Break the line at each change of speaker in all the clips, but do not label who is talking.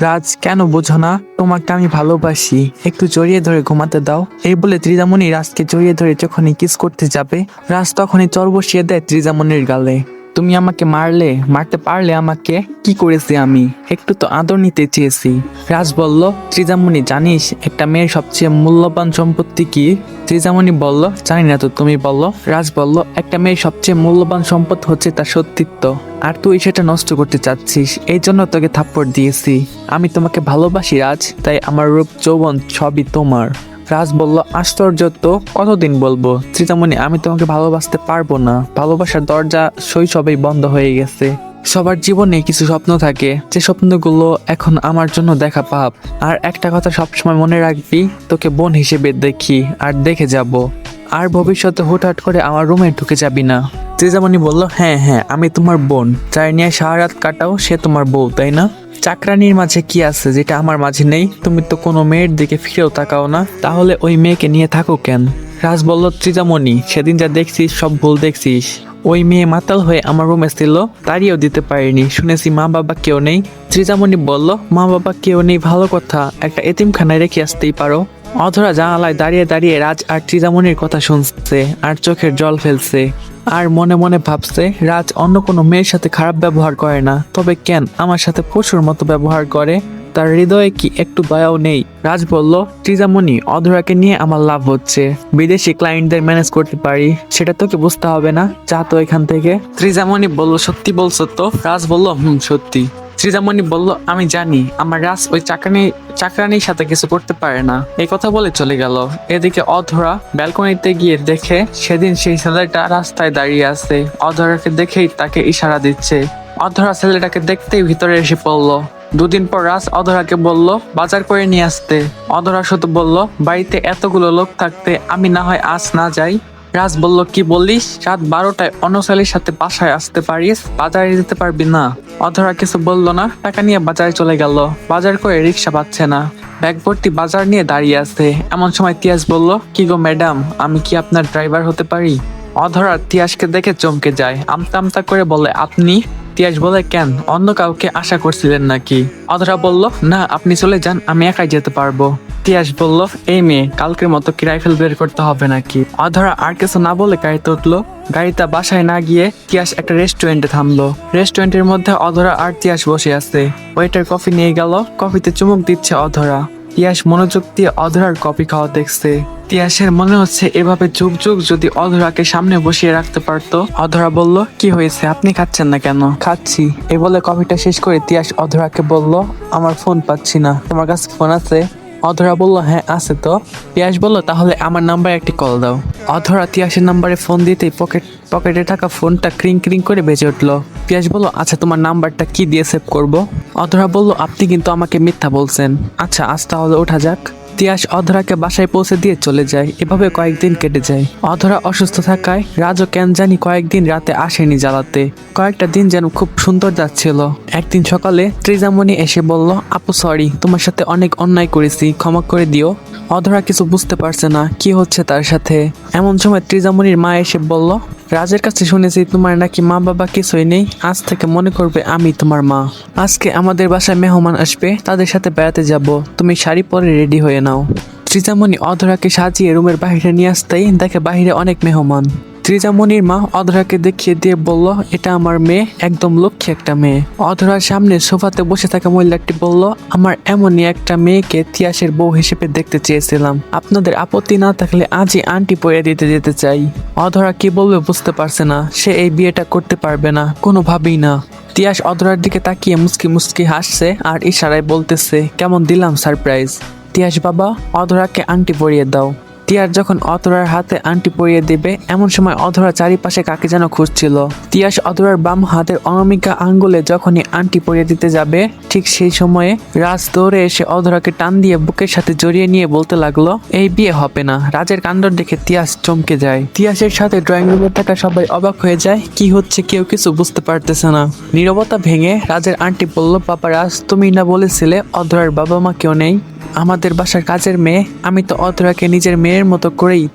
রাজ, কেন বোঝো না? তোমাকে আমি ভালোবাসি। একটু জড়িয়ে ধরে ঘুমাতে দাও। এই বলে ত্রিজামণি রাজকে জড়িয়ে ধরে যখনই কিস করতে যাবে, রাজ তখনই চর বসিয়ে দেয় ত্রিজামণির গালে। তুমি আমাকে মারলে, মারতে পারলে আমাকে? কি করেছি আমি? একটু তো আদর নিতে চেয়েছি। রাজ বলল, ত্রিজামণি, জানিস একটা মেয়ের সবচেয়ে মূল্যবান সম্পত্তি কি? ত্রিজামণি বলল, জানি না তো, তুমি বলল। রাজ বলল, একটা মেয়ের সবচেয়ে মূল্যবান সম্পদ হচ্ছে তার সত্যিত্ব আর তুই সেটা নষ্ট করতে চাচ্ছিস, এই জন্য তোকে থাপ্পড় দিয়েছি। আমি তোমাকে ভালোবাসি, রাজ, তাই আমার রূপ, যৌবন সবই তোমার। রাজ বলল, আশ্চর্য তো, কতদিন বলব? সীতামণি, আমি তোমাকে ভালোবাসতে পারব না। ভালোবাসার দরজা শৈশবেই বন্ধ হয়ে গেছে। সবার জীবনে কিছু স্বপ্ন থাকে। যে স্বপ্নগুলো এখন আমার জন্য দেখা পাপ। আর একটা কথা সবসময় মনে রাখবি, তোকে বোন হিসেবে দেখি, আর দেখে যাব। আর ভবিষ্যতে হুটহাট করে আমার রুমে ঢুকে যাবি না। তেজামণি বলল হ্যাঁ হ্যাঁ আমি তোমার বোন। যার নিয়ে সারা রাত কাটাও, সে তোমার বউ, তাই না? চাকরানির মাঝে কি আছে যেটা আমার মাঝে নেই? তুমি তো কোনো মেয়ের দিকে ফিরেও তাকাও না। তাহলে ওই মেয়েকে নিয়ে থাকো কেন? রাজ বলল ত্রিজামণি সেদিন যা দেখছিস, সব ভুল দেখছিস। ওই মেয়ে মাতাল হয়ে আমার রুমে ছিল তাড়িয়েও দিতে পারিনি। শুনেছি মা বাবা কেউ নেই। ত্রিজামণি বলল, মা বাবা কেউ নেই, ভালো কথা। একটা এতিমখানায় রেখে আসতেই পারো। অধরা জানালায় দাঁড়িয়ে দাঁড়িয়ে রাজ আর ত্রিজামণির কথা শুনছে আর চোখের জল ফেলছে। আর মনে মনে ভাবছে, রাজ অন্য কোনো মেয়ের সাথে খারাপ ব্যবহার করে না। তবে কেন আমার সাথে পশুর মতো ব্যবহার করে? তার হৃদয়ে কি একটু দয়াও নেই? রাজ বলল ত্রিজামণি অধরাকে নিয়ে আমার লাভ হচ্ছে। বিদেশি ক্লায়েন্টদের ম্যানেজ করতে পারি। সেটা তোকে বুঝতে হবে না? যা তো এখান থেকে। ত্রিজামণি বলল, সত্যি বলছো তো? রাজ বলল, হুম, সত্যি। শ্রীজামণি বলল, আমি জানি। আমার রাজ ওই চাকরানি চাকরানির সাথে কিছু করতে পারে না। এই কথা বলে চলে গেল। এদিকে অধরা ব্যালকনিতে গিয়ে দেখে সেদিন সেই ছেলেটা রাস্তায় দাঁড়িয়ে আছে। অধরাকে দেখেই তাকে ইশারা দিচ্ছে। অধরা ছেলেটাকে দেখতেই ভিতরে এসে পড়ল। দুদিন পর রাজ অধরাকে বলল, বাজার করে নিয়ে আসতে। অধরা শুধু বলল, বাড়িতে এতগুলো লোক থাকতে আমি না হয় আজ না যাই। রাজ বলল, কি বলিস? রাত বারোটায় অনশালীর সাথে বাসায় আসতে পারিস? বাজারে যেতে পারবি না। অধরা কিছু বলল না। টাকা নিয়ে বাজারে চলে গেল। বাজার করে রিক্সা পাচ্ছে না। ব্যাগ ভর্তি বাজার নিয়ে দাঁড়িয়ে আছে। এমন সময় তিয়াস বলল, কি গো ম্যাডাম, আমি কি আপনার ড্রাইভার হতে পারি? অধরা তিয়াসকে দেখে চমকে যায়। আমতা আমতা করে বলে, আপনি? তিয়াস বলে, কেন? অন্য কাউকে আশা করছিলেন নাকি? অধরা বলল, না, আপনি চলে যান, আমি একাই যেতে পারব। তিয়াস বলল, এই মেয়ে, কালকের মতো কি রাইফেল বের করতে হবে নাকি? অধরা আর কিছু না বলে গাড়িতে উঠল। গাড়িটা বাসায় না গিয়ে তিয়াস একটা রেস্টুরেন্টে থামলো। রেস্টুরেন্টের মধ্যে অধরা আর তিয়াস বসে আছে। ওয়েটার কফি নিয়ে গেল। কফিতে চুমুক দিচ্ছে অধরা। তিয়াস মনোযোগ দিয়ে অধরার কফি খাওয়া দেখছে। তিয়াসের মনে হচ্ছে এভাবে যুগ যুগ যদি অধরাকে সামনে বসিয়ে রাখতে পারতো। অধরা বলল, কি হয়েছে? আপনি খাচ্ছেন না কেন? খাচ্ছি। এ বলে কফিটা শেষ করে তিয়াস অধরাকে বলল, আমার ফোন পাচ্ছি না। তোমার কাছে ফোন আছে? অধরা বলল হ্যাঁ আছে তো। তিয়াস বলল, তাহলে আমার নাম্বারে একটি কল দাও। অধরা তিয়াসের নাম্বারে ফোন দিতেই পকেট, পকেটে থাকা ফোনটা ক্রিং ক্রিং করে বেজে উঠল। পিয়াস বলল আচ্ছা তোমার নাম্বারটা কি দিয়ে সেভ করব? অধরা বলল, আপনি কিন্তু আমাকে মিথ্যা বলছেন। আচ্ছা আজ তাহলে ওঠা যাক। তিয়াস অধরাকে বাসায় পৌঁছে দিয়ে চলে যায়। এভাবে কয়েকদিন কেটে যায়। অধরা অসুস্থ থাকায় রাজও কেন জানি কয়েকদিন রাতে আসেনি জ্বালাতে। কয়েকটা দিন যেন খুব সুন্দর যাচ্ছিল। একদিন সকালে ত্রিজামণি এসে বলল, আপু সরি তোমার সাথে অনেক অন্যায় করেছি, ক্ষমা করে দিও। অধরা কিছু বুঝতে পারছে না, কি হচ্ছে তার সাথে? এমন সময় ত্রিজামণির মা এসে বলল রাজের কাছে শুনেছি তোমার নাকি মা বাবা কিছুই নেই। আজ থেকে মনে করবে আমি তোমার মা। আজকে আমাদের বাসায় মেহমান আসবে, তাদের সাথে বেড়াতে যাব। তুমি শাড়ি পরে রেডি হয়ে নাও। ত্রিজামণি অধরাকে সাজিয়ে রুমের বাহিরে নিয়ে আসতেই দেখে বাহিরে অনেক মেহমান। ত্রিজামণির মা অধরাকে দেখিয়ে দিয়ে বলল, এটা আমার মেয়ে, একদম লক্ষ্মী একটা মেয়ে। অধরার সামনে সোফাতে বসে থাকা মহিলাটি বলল, আমার এমনই একটা মেয়েকে তিয়াসের বউ হিসেবে দেখতে চেয়েছিলাম। আপনাদের আপত্তি না থাকলে আজই আন্টি পরে দিতে যেতে চাই। অধরা কি বলবে বুঝতে পারছে না, সে এই বিয়েটা করতে পারবে না, কোনোভাবেই না। তিয়াস অধরার দিকে তাকিয়ে মুসকি মুসকি হাসছে আর ইশারায় বলতেছে, কেমন দিলাম সারপ্রাইজ। তিয়াস বাবা, অধরাকে আন্টি পরিয়ে দাও। তিয়ার যখন অধরার হাতে আংটি পরিয়ে দিবে, এমন সময় অধরা চারিপাশে কাকে যেন খুঁজছিল। তিয়াস অধরার বাম হাতের অনামিকা আঙ্গুলে যখনই আংটি পরিয়ে দিতে যাবে, ঠিক সেই সময়ে রাজ দৌড়ে এসে অধরাকে টান দিয়ে বুকের সাথে জড়িয়ে নিয়ে বলতে লাগল, এই বিয়ে হবে না, রাজের কাণ্ডর দেখে তিয়াস চমকে যায়। তিয়াসের সাথে ড্রয়িং রুমে থাকা সবাই অবাক হয়ে যায়, কি হচ্ছে কেউ কিছু বুঝতে পারতেছে না। নীরবতা ভেঙে রাজের আন্টি বলল, পাপা রাজ, তুমি না বলেছিলে অধরার বাবা মা কেউ নেই? আমাদের বাসার কাজের মেয়ে, আমি তো অতরাকে নিজের মেয়ের মতো করেই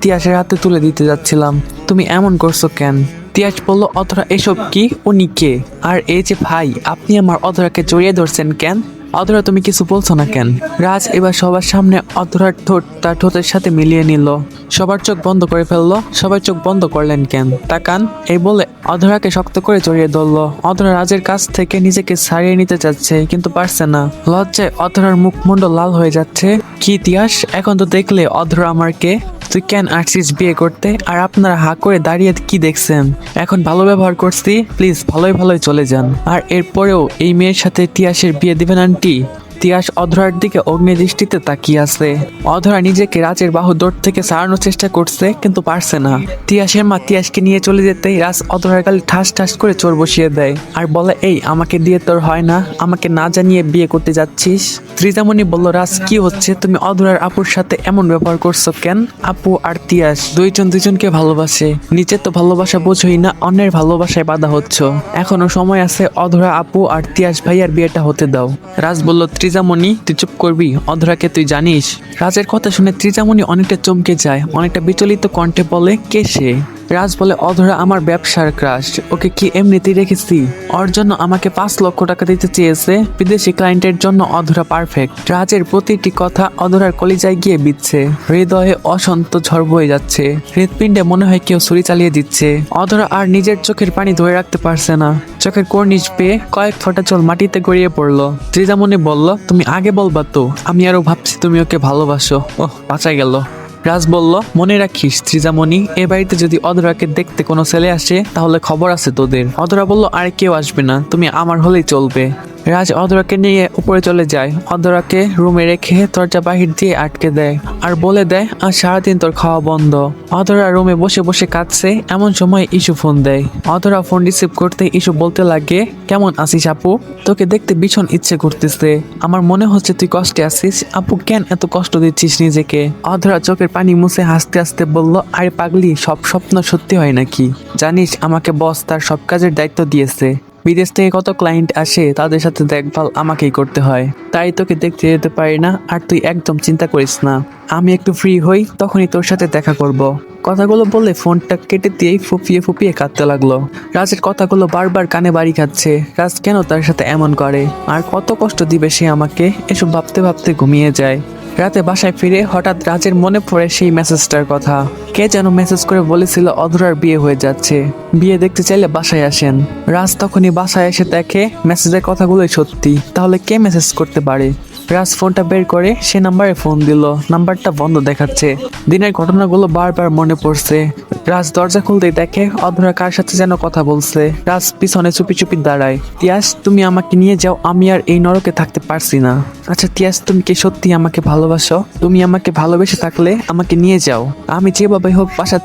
তিয়াসের হাতে তুলে দিতে যাচ্ছিলাম। তুমি এমন করছ কেন? তিয়াস বলল অতরা এসব কি? উনি কে? আর এই যে ভাই, আপনি আমার অধরাকে জড়িয়ে ধরছেন কেন? অধরা, তুমি কিছু বলছো না কেন? রাজ এবার সবার সামনে অধরার ঠোঁট তার ঠোঁটের সাথে মিলিয়ে নিল। সবার চোখ বন্ধ করে ফেলল। সবাই চোখ বন্ধ করলেন কেন? তাকান, এই বলে অধরাকে শক্ত করে জড়িয়ে ধরলো। অধরা রাজের কাছ থেকে নিজেকে ছাড়িয়ে নিতে চাচ্ছে, কিন্তু পারছে না। লজ্জায় অধরার মুখমণ্ডল লাল হয়ে যাচ্ছে। কি ইতিহাস? এখন তো দেখলে অধরা আমার কে তুই কেন আসছিস বিয়ে করতে? আর আপনারা হা করে দাঁড়িয়ে কি দেখছেন? এখন ভালো ব্যবহার করছি, প্লিজ ভালোই ভালোই চলে যান। আর এরপরেও এই মেয়ের সাথে তিয়াসের বিয়ে দিবেন, আন্টি? তিয়াস অধরার দিকে অগ্নিদৃষ্টিতে তাকিয়ে আছে। অধরা নিজেকে রাজের বাহু দৌড় থেকে সারানোর চেষ্টা করছে, কিন্তু পারছে না। তিয়াসের মা তিয়াসকে নিয়ে চলে যেতেই রাজ অধরার গালে ঠাস ঠাস করে চোর বসিয়ে দেয়। আর বলে, এই, আমাকে দিয়ে তোর হয় না। আমাকে না জানিয়ে বিয়ে করতে যাচ্ছিস? ত্রিজামণি বলল, রাজ, কি হচ্ছে? তুমি অধরার আপুর সাথে এমন ব্যবহার করছ কেন? আপু আর তিয়াস, দুইজন দুইজনকে ভালোবাসে। নিচে তো ভালোবাসা বোঝই না, অন্যের ভালোবাসায় বাধা হচ্ছ। এখনও সময় আছে অধরা, আপু আর তিয়াস ভাইয়ার বিয়েটা হতে দাও। রাজ বলল ত্রিজামণি, তুই চুপ করবি, অধরাকে তুই জানিস। রাজের কথা শুনে ত্রিজামণি অনেকটা চমকে যায়, অনেকটা বিচলিত কণ্ঠে বলে, কে সে? রাজ বলে, অধরা, আমার ব্যবসার ক্রাশ ওকে কি এমনিতেই রেখেছি? ওর জন্য আমাকে পাঁচ লক্ষ টাকা দিতে চেয়েছে বিদেশি ক্লায়েন্টের জন্য অধরা পারফেক্ট রাজের প্রতিটি কথা অধরার কলিজায় গিয়ে বিচ্ছে হৃদয়ে অসন্ত ঝড় বয়ে যাচ্ছে। হৃৎপিণ্ডে মনে হয় কেউ ছুরি চালিয়ে দিচ্ছে। অধরা আর নিজের চোখের পানি ধরে রাখতে পারছে না। চোখের কর্নিশ পেয়ে কয়েক ফোঁটা জল মাটিতে গড়িয়ে পড়ল। ত্রিজামণি বলল, তুমি আগে বলবা তো, আমি আরও ভাবছি তুমি ওকে ভালোবাসো। ওহ বাঁচা গেল। রাজ বলল, মনে রাখিস, ত্রিজামণি, এ বাড়িতে যদি অধরাকে দেখতে কোনো ছেলে আসে, তাহলে খবর আছে তোদের। অধরা বলল, আর কেউ আসবে না, তুমি আমার হলেই চলবে। রাজ অধরাকে নিয়ে উপরে চলে যায়। অধরাকে রুমে রেখে দরজা বাহির দিয়ে আটকে দেয় আর বলে দেয় আর সারাদিন তোর খাওয়া বন্ধ। অধরা রুমে বসে বসে কাঁদছে। এমন সময় ইস্যু ফোন দেয়। অধরা ফোন রিসিভ করতে ইস্যু বলতে লাগে, কেমন আছিস আপু? তোকে দেখতে ভীষণ ইচ্ছে করতেছে। আমার মনে হচ্ছে তুই কষ্টে আছিস। আপু, কেন এত কষ্ট দিচ্ছিস নিজেকে? অধরা চোখের পানি মুছে হাসতে হাসতে বলল, আরে পাগলি, সব স্বপ্ন সত্যি হয় নাকি? জানিস, আমাকে বস, তার সব কাজের দায়িত্ব দিয়েছে। বিদেশ থেকে কত ক্লায়েন্ট আসে, তাদের সাথে দেখভাল আমাকেই করতে হয়। তাই তোকে দেখতে যেতে পারি না, আর তুই একদম চিন্তা করিস না। আমি একটু ফ্রি হই, তখনই তোর সাথে দেখা করব। কথাগুলো বলে ফোনটা কেটে দিয়েই ফুপিয়ে ফুপিয়ে কাঁদতে লাগল। রাজের কথাগুলো বারবার কানে বাড়ি খাচ্ছে। রাজ কেন তার সাথে এমন করে? আর কত কষ্ট দিবে সে আমাকে? এসব ভাবতে ভাবতে ঘুমিয়ে যায়। রাতে বাসায় ফিরে হঠাৎ রাজের মনে পড়ে সেই মেসেজটার কথা। কে যেন মেসেজ করে বলেছিল অধরার বিয়ে হয়ে যাচ্ছে। বিয়ে দেখতে চাইলে বাসায় আসেন। রাজ তখনই বাসায় এসে দেখে মেসেজের কথাগুলোই সত্যি। তাহলে কে মেসেজ করতে পারে? রাজ ফোনটা বের করে, সে নাম্বারে ফোন দিল। নাম্বারটা বন্ধ দেখাচ্ছে। দিনের ঘটনাগুলো বারবার মনে পড়ছে। রাজ দরজা খুলতেই দেখে, অধরা কার সাথে যেন কথা বলছে। রাজ পিছনে চুপি চুপি দাঁড়ায়। তিয়াস, তুমি আমাকে নিয়ে যাও, আমি আর এই নরকে থাকতে পারছি না। আচ্ছা তিয়াস, তুমি কি সত্যি আমাকে ভালোবাসো? তুমি আমাকে ভালোবেসে থাকলে আমাকে নিয়ে যাও। আমি যেভাবে হোক বাসা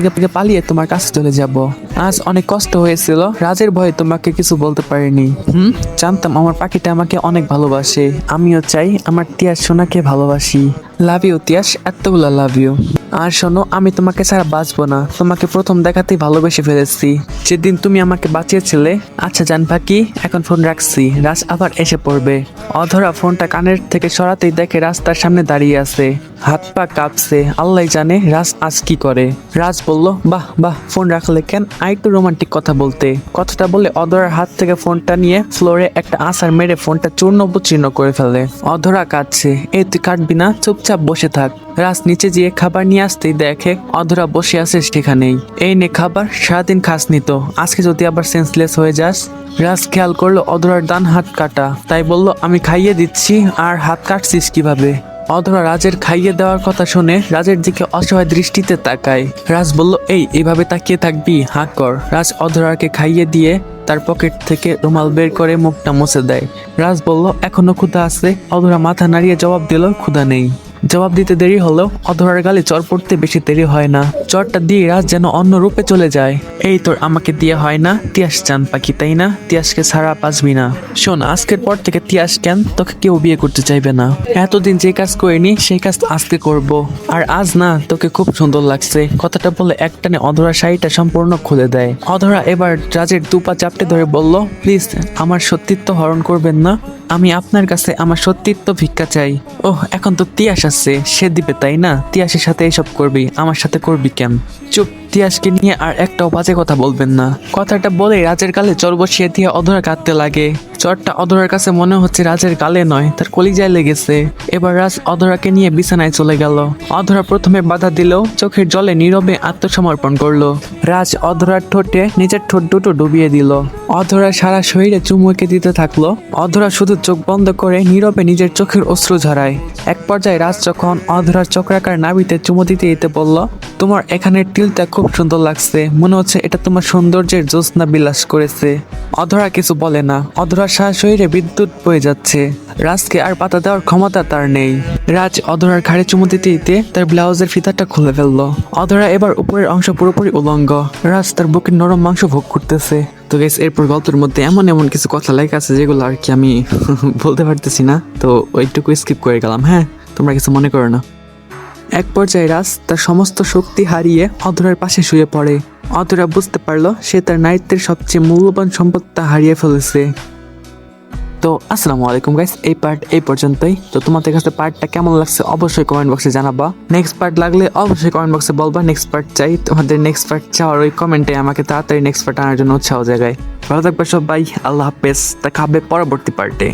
থেকে পালিয়ে তোমার কাছে চলে যাব। আজ অনেক কষ্ট হয়েছিল। রাজের ভয়ে তোমাকে কিছু বলতে পারিনি। হুম? জানতাম আমার পাখিটা আমাকে অনেক ভালোবাসে। আমিও চাই আমার তিয়াস সোনাকে ভালোবাসি। Love you Tiyas. এতগুলো লাভ ইউ আর শোনো, আমি তোমাকে ছাড়া বাঁচবো না। তোমাকে প্রথম দেখাতেই ভালোবেসে ফেলেছি। যেদিন তুমি আমাকে বাঁচিয়েছিলে আচ্ছা জান পাখি এখন ফোন রাখছি। রাজ আবার এসে পড়বে। অধরা ফোনটা কানের থেকে সরাতেই দেখে রাস্তার সামনে দাঁড়িয়ে আছে। হাত পা কাঁপছে। আল্লাহ জানে রাজ আজ কি করে। রাজ বলল, বাহ বাহ ফোন রাখলে কেন? আর একটু রোমান্টিক কথা বলতে। কথাটা বলে অধরার হাত থেকে ফোনটা নিয়ে ফ্লোরে একটা আসার মেরে ফোনটা চূর্ণ বিচূর্ণ করে ফেলে। অধরা কাঁদছে এই তুই কাটবি না, চুপচাপ বসে থাক। রাজ নিচে গিয়ে খাবার নিয়ে আসতেই দেখে অধরা বসে আছে সেখানেই। এই নে খাবার, সারাদিন খাসনি তো। আজকে যদি আবার সেন্সলেস হয়ে যাস, রাজ খেয়াল করল অধরার ডান হাত কাটা। তাই বলল, আমি খাইয়ে দিচ্ছি, আর হাত কাটছিস কীভাবে? অধরা রাজের খাইয়ে দেওয়ার কথা শুনে রাজের দিকে অসহায় দৃষ্টিতে তাকায়। রাজ বলল, এই এইভাবে তাকিয়ে থাকবি? হাঁ কর। রাজ অধরাকে খাইয়ে দিয়ে তার পকেট থেকে রুমাল বের করে মুখটা মুছে দেয়। রাজ বলল, এখনও ক্ষুধা আছে? অধরা মাথা নাড়িয়ে জবাব দিল, ক্ষুধা নেই। জবাব দিতে দেরি হলেও অধরার গালে চর পড়তে বেশি দেরি হয় না। চরটা দিয়ে রাজ যেন অন্য রূপে চলে যায়। এই তোর আমাকে দিয়ে হয় না? তিয়াস চান পাখি, তাই না? তিয়াসকে ছাড়া বাঁচবি না। শোন, আজকের পর থেকে তিয়াস কেন তোকে কেউ বিয়ে করতে চাইবে না। এতদিন যে কাজ করিনি, সেই কাজ আজকে করব। আর আজ না, তোকে খুব সুন্দর লাগছে। কথাটা বলে একটানে অধরা শাড়িটা সম্পূর্ণ খুলে দেয়। অধরা এবার রাজের দুপা চাপটে ধরে বলল, প্লিজ, আমার সত্যিত্ব হরণ করবেন না। আমি আপনার কাছে আমার সত্যিত্ব ভিক্ষা চাই। ওহ, এখন তো তিয়াস আছে সে দিবে, তাই না? তিয়াসের সাথে এসব করবি, আমার সাথে করবি কেন? চুপ, তিয়াসকে নিয়ে আর একটা বাজে কথা বলবেন না। কথাটা বলে রাজের কালে চর বসিয়ে দিয়ে অধরা কাঁদতে লাগে। চরটা অধরার কাছে মনে হচ্ছে রাজের গালে নয়, তার কলিজায় লেগেছে। এবার রাজ অধরাকে নিয়ে বিছানায় চলে গেল। অধরা প্রথমে বাধা দিলেও চোখের জলে নীরবে আত্মসমর্পণ করল। রাজ অধরার ঠোঁটে নিজের ঠোঁট দুটো ডুবিয়ে দিল। অধরা সারা শরীরে চুমুকে দিতে থাকল। অধরা শুধু চোখ বন্ধ করে নীরবে নিজের চোখের অশ্রু ঝরায়। এক পর্যায়ে রাজ যখন অধরার চক্রাকার নাবিতে চুমু দিতে দিতে বলল, তোমার এখানের টিলটা খুব সুন্দর লাগছে। মনে হচ্ছে এটা তোমার সৌন্দর্যের জ্যোৎস্না বিলাস করেছে। অধরা কিছু বলে না। অধরা সারা শরীরে বিদ্যুৎ বয়ে যাচ্ছে। রাজকে আর পাতা দেওয়ার ক্ষমতা তার নেই। রাজ অধরার ঘাড়ে চুমু দিতে দিতে তার ব্লাউজের ফিতাটা খুলে ফেলল। অধরা এবার উপরের অংশ পুরোপুরি উলঙ্গ। রাজ তার বুকের নরম মাংস ভোগ করতেছে। তো গেস এরপর গল্পের মধ্যে এমন এমন কিছু কথা লেখা আছে যেগুলো আর কি আমি বলতে পারতেছি না। তো ওইটুকু স্কিপ করে গেলাম হ্যাঁ? তোমরা কিছু মনে করো না। এক পর্যায়ে রাজ তার সমস্ত শক্তি হারিয়ে অধরার পাশে শুয়ে পড়ে। অধরা বুঝতে পারল সে তার নারীত্বের সবচেয়ে মূল্যবান সম্পদটা হারিয়ে ফেলেছে। তো আসসালামু আলাইকুম গাইস এই পার্ট এই পর্যন্তই। তো তোমাদের কাছে পার্টটা কেমন লাগছে অবশ্যই কমেন্ট বক্সে জানাবা। নেক্সট পার্ট লাগলে অবশ্যই কমেন্ট বক্সে বলবা। নেক্সট পার্ট চাই। তোমাদের নেক্সট পার্ট চাওয়ার ওই কমেন্টে আমাকে তাড়াতাড়ি নেক্সট পার্ট আনার জন্য উৎসাহ জায়গায় ভালো থাকবে সবাই। আল্লাহ হাফেজ। দেখা হবে পরবর্তী পার্টে